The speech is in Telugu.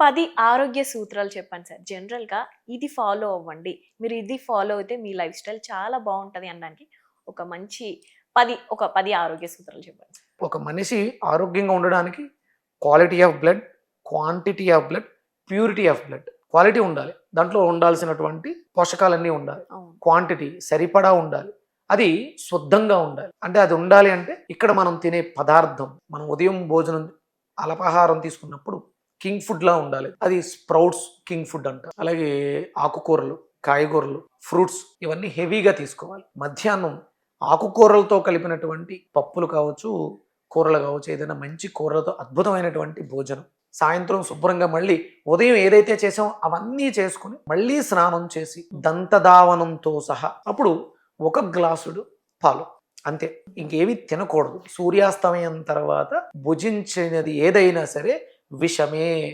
పది ఆరోగ్య సూత్రాలు చెప్పండి సార్. జనరల్గా ఇది ఫాలో అవ్వండి. మీరు ఇది ఫాలో అయితే మీ లైఫ్ స్టైల్ చాలా బాగుంటది అనడానికి ఒక మంచి పది ఒక పది ఆరోగ్య సూత్రాలు చెప్పండి. ఒక మనిషి ఆరోగ్యంగా ఉండడానికి quality of blood quantity of blood purity of blood quality ఉండాలి. దాంట్లో ఉండాల్సినటువంటి పోషకాలన్నీ ఉండాలి. క్వాంటిటీ సరిపడా ఉండాలి. అది శుద్ధంగా ఉండాలి. అంటే అది ఉండాలి అంటే ఇక్కడ మనం తినే పదార్థం మనం ఉదయం భోజనం అల్పాహారం తీసుకున్నప్పుడు కింగ్ ఫుడ్ లా ఉండాలి. అది స్ప్రౌట్స్ కింగ్ ఫుడ్ అంటారు అలాగే ఆకుకూరలు కాయగూరలు ఫ్రూట్స్ ఇవన్నీ హెవీగా తీసుకోవాలి. మధ్యాహ్నం ఆకుకూరలతో కలిపినటువంటి పప్పులు కావచ్చు కూరలు కావచ్చు ఏదైనా మంచి కూరలతో అద్భుతమైనటువంటి భోజనం. సాయంత్రం శుభ్రంగా మళ్ళీ ఉదయం ఏదైతే చేసామో అవన్నీ చేసుకుని మళ్ళీ స్నానం చేసి దంతధావనంతో సహా అప్పుడు ఒక గ్లాసుడు పాలు. అంతే. ఇంకేమీ తినకూడదు. సూర్యాస్తమయం తర్వాత భుజించినది ఏదైనా సరే विषमे